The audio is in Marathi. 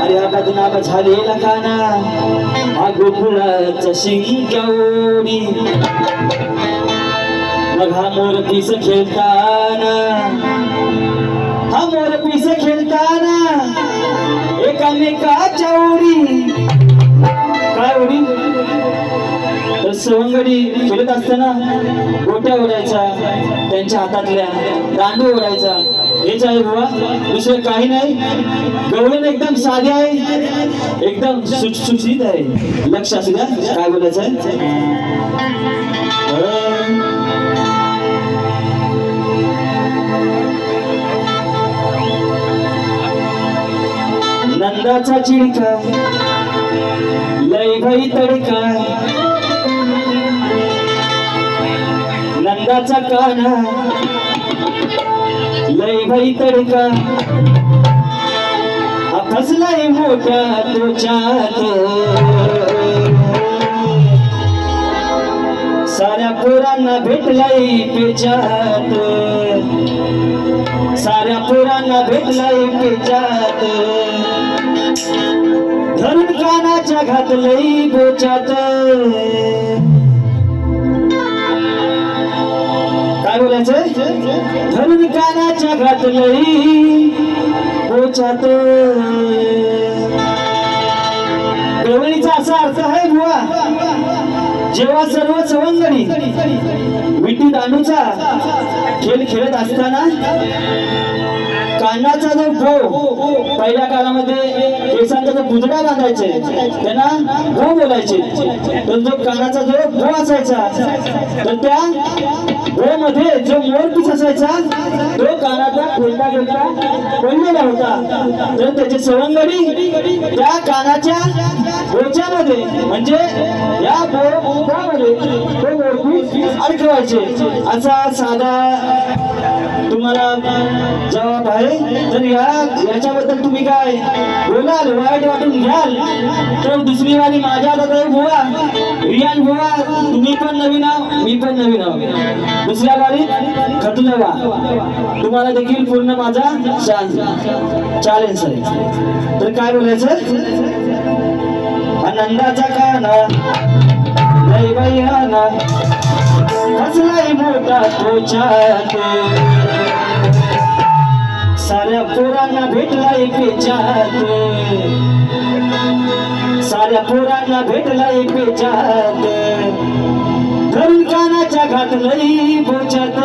अरे हा बदनाम झालेला काना हा गोकुळाचा शिंक्यावडी मग हा मोर पिस खेळताना हा मोर पिस खेळताना एकामेकाच्या ओढी सवंगडी खेळत असताना गोट्या ओढायच्या त्यांच्या हातातल्या दांडू ओढायचा हेच आहे बुवा दुसरं काही नाही. गवळण एकदम साधे आहे. एकदम सुटसुटीत आहे. लक्ष असू द्या काय बोलायचं आहे? नंदाचा चिडका लय भाई तडका. नंदाचा काना. लय भाई तडका. हा फसलाय मोठ्या तुझ्यात. साऱ्या पोरांना भेटलाय पेचात साऱ्या पोरांना भेटलाय पेचात धरून कानाच्या घातलंय बोचात धरून कानाच्या घातलंय. बोचात गवळीचा असा अर्थ आहे बुवा. जेव्हा सर्व सवंगडी विटी दानूचा खेळ खेळत असताना कानाचा जो गो पहिल्या काळामध्ये केसांचा जो पुतळा बांधायचे त्यांना गो बोलायचे. तर जो कानाचा जो गो असायचा तर त्या भो मध्ये जो मोरपीस असायचा तो कानाचा खेळता खेळता पडलेला होता. तर त्याची सवंगडी त्या कानाच्या बोच्यामध्ये म्हणजे या बोमध्ये तो मोरपीस अडकवायचे. असा साधा तुम्हाला जबाब आहे. तर या याच्याबद्दल तुम्ही काय बोलाल? वाईट वाटून घ्याल? तर दुसरी वाली माझ्या हातात आहे बुवा. रियान बुवा तुम्ही पण नवीन आहो मी पण नवीन आहो दुसऱ्या वारीत खतुलवा तुम्हाला देखील पूर्ण माझा चालेल सर तर काय बोलायचं? आनंदाचा काना लय बाई हाना हसलाय मोठा तोच्यात साऱ्या पोरांना भेटलाय पेचात साऱ्या पोरांना भेटलाय पेचात धरून कानाच्या घातलंय बोचात.